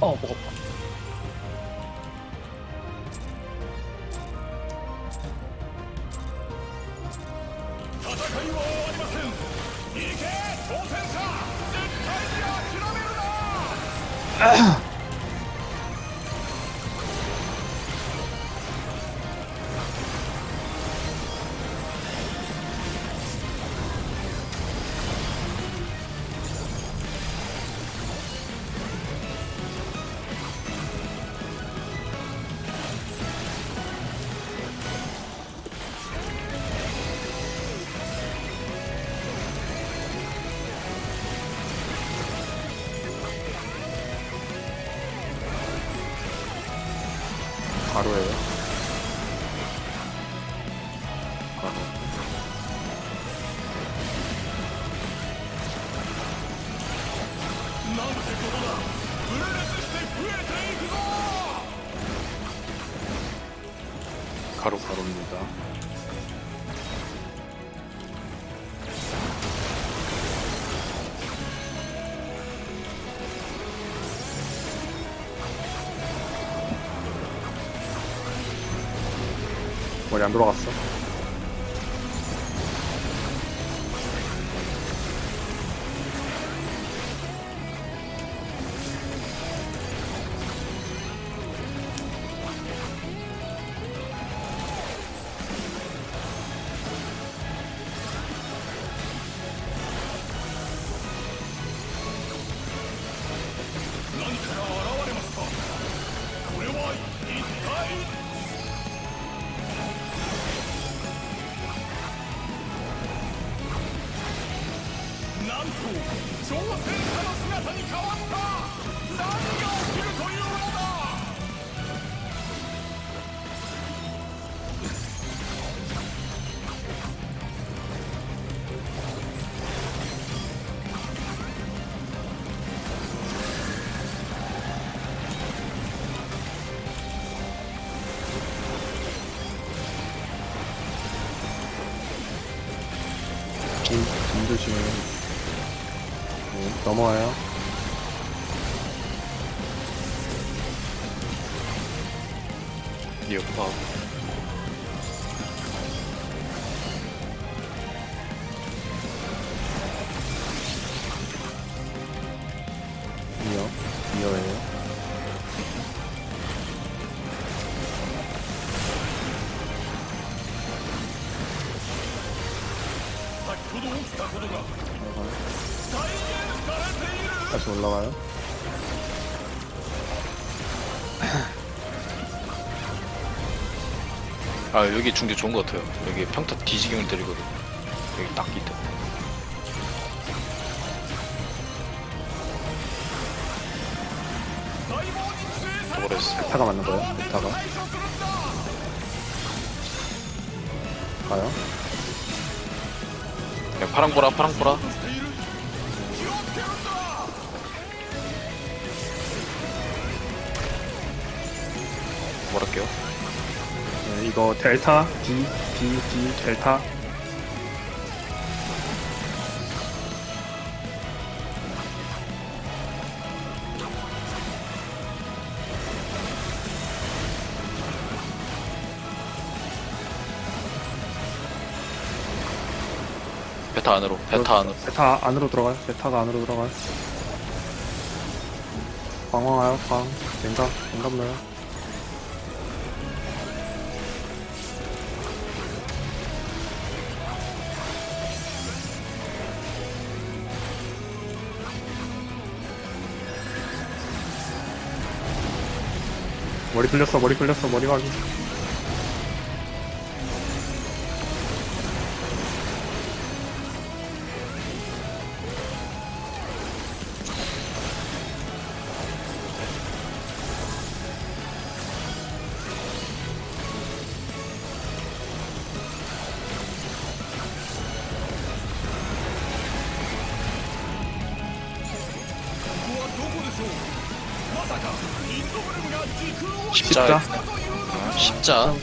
어, 목아 가로예요. 가로. 가로 가로입니다. moriamo grosso. 머리 안 돌아갔어. 김, 김 조심해. 네, 넘어와요. 리오파 미어. 미어예요. 다시 올라가요. 아 여기 중계 좋은 것 같아요 여기 평타 뒤지경을 때리거든 여기 딱 밑에 버렸어 베타가 맞는 거예요? 베타가. 가요. 그냥 파랑 보라 파랑 보라 뭐랄게요 네, 이거 델타, D, D, D, 델타. 베타 안으로 베타 안으로 베타 안으로 들어가요. 베타가 안으로 들어가요. 광 와요, 광. 냉각, 냉각 넣어요. 머리 풀렸어, 머리 풀렸어, 머리 확인. 십자 십자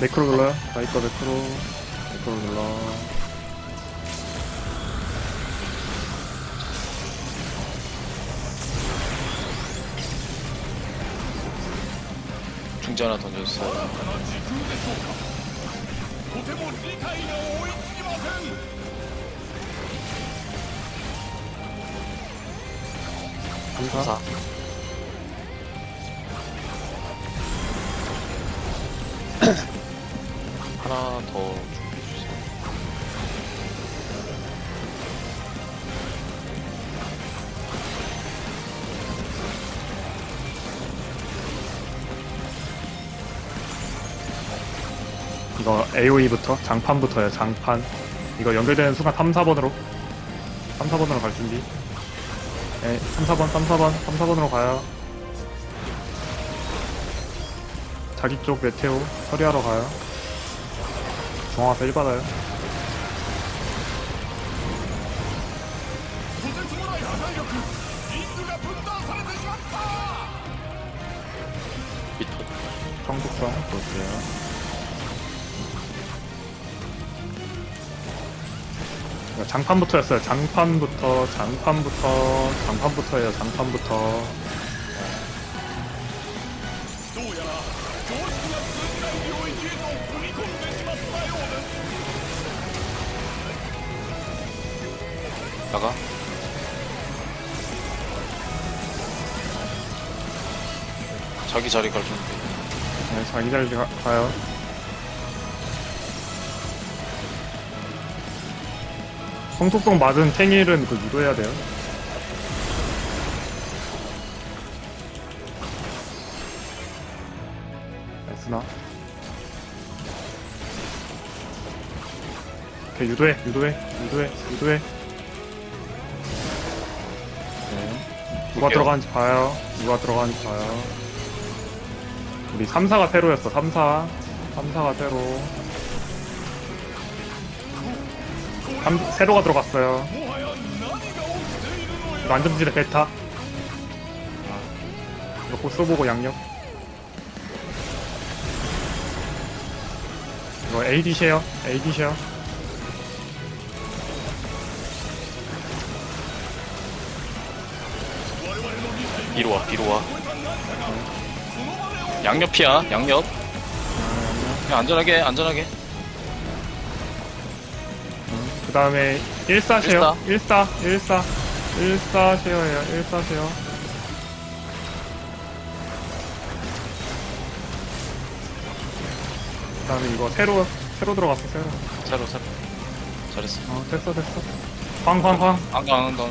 매크로 눌러요. 라이터 매크로. 매크로 눌러. 중지 하나 던졌어요 감사. 하나 더 준비해 주세요. 이거 AOE부터 장판부터요 장판 이거 연결되는 순간 3, 4번으로 3, 4번으로 갈 준비 예, 네, 3, 4번, 3, 4번, 3, 4번으로 가요. 자기 쪽 메테오 처리하러 가요. 중앙 앞에 1 받아요. 정국성 볼게요. 어, 장판부터였어요. 장판부터, 장판부터, 장판부터예요. 장판부터. 나가. 자기 자리 갈 준비. 네, 자기 자리 가, 가요. 성속성 맞은 탱일은 그 유도해야 돼요. 에스나. 오케이, 유도해, 유도해, 유도해, 유도해. 네. 누가 볼게요. 들어가는지 봐요. 누가 들어가는지 봐요. 우리 3사가 세로였어 3사 3사가 세로 감, 세로가 들어갔어요. 안전지대 베타. 아, 이거 쏘보고 양력. 이거 AD 쉐어, AD 쉐어. 뒤로 와, 뒤로 와. 양옆이야, 양옆. 그냥 안전하게, 안전하게. 그 다음에 14 쉐어 14 14 14 쉐어예요 14 쉐어 그 다음에 이거 세로 세로 들어갔어 세로 새로, 새로. 잘했어. 어 됐어 됐어 황황황 안 가, 안 가.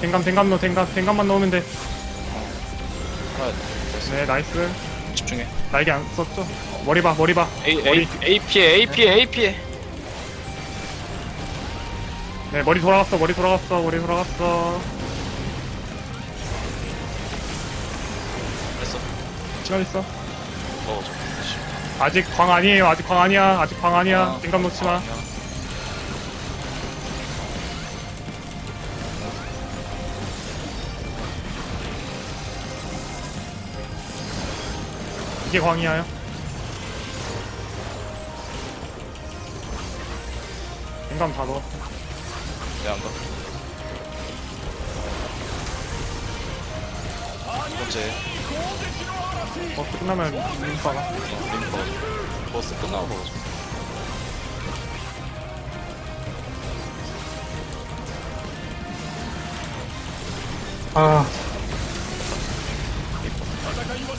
탱감 탱감 넣어 탱감 탱감만 넣으면 돼네 하나, 됐어. 나이스 집중해. 날개 안 썼죠 머리 봐 머리 봐 A, A, 머리 A 피해, A 피해, A 피해. 네 머리 돌아갔어 머리 돌아갔어 머리 돌아갔어 됐어. 있어 어, 저. 아직 광 아니에요 아직 광 아니야 아직 광 아니야 아, 탱감 놓지 마. 이게 광이야요 탱감 다 넣어 네, 안 가. 두 번째. 어 끝나면 인파가 어, 링크 먹어줘. 버스 끝나고 먹어줘. 아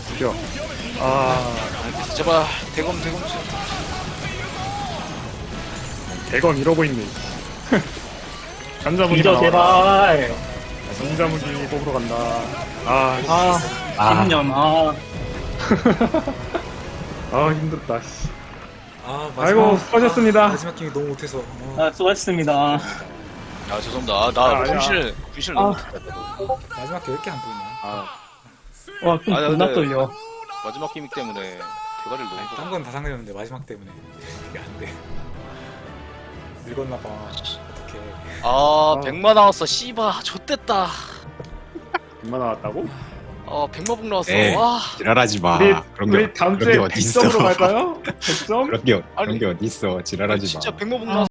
죽여 아 알겠어. 제발, 대검, 대검. 좀. 대검 이러고 있네 전자무기 이저 제발. 전자무기 뽑으러 간다 아, 씨. 아, 아. 10년. 아, 아 힘들다 씨. 아, 아이고 수고하셨습니다 마지막 게임 너무 못해서. 어, 아, 수고하셨습니다. 아, 죄송합니다. 아, 아, 나 아니야. 분실, 분실 아. 너무 못했다. 마지막 게 왜 이렇게 안 보이냐? 아, 와, 좀 아니, 존나 근데- 떨려. 마지막 기믹 때문에 대가리를 너무 딴 아, 건다 상관없는데 마지막 때문에 이게 안 돼. 늙었나 봐. 어떡해. 아, 100만 나왔어. 씨바, 좆됐다. 얼마 나왔다고? 어, 100만 복 나왔어. 에이. 와. 지랄하지 마. 우리, 아, 그런 우리 게, 다음 그런 게 주에 어디 있어? 빅점으로 갈까요? 100점? 그런 게, 그런 아니, 게 어디 있어? 지랄하지 진짜 마. 100만 복 아. 나왔어.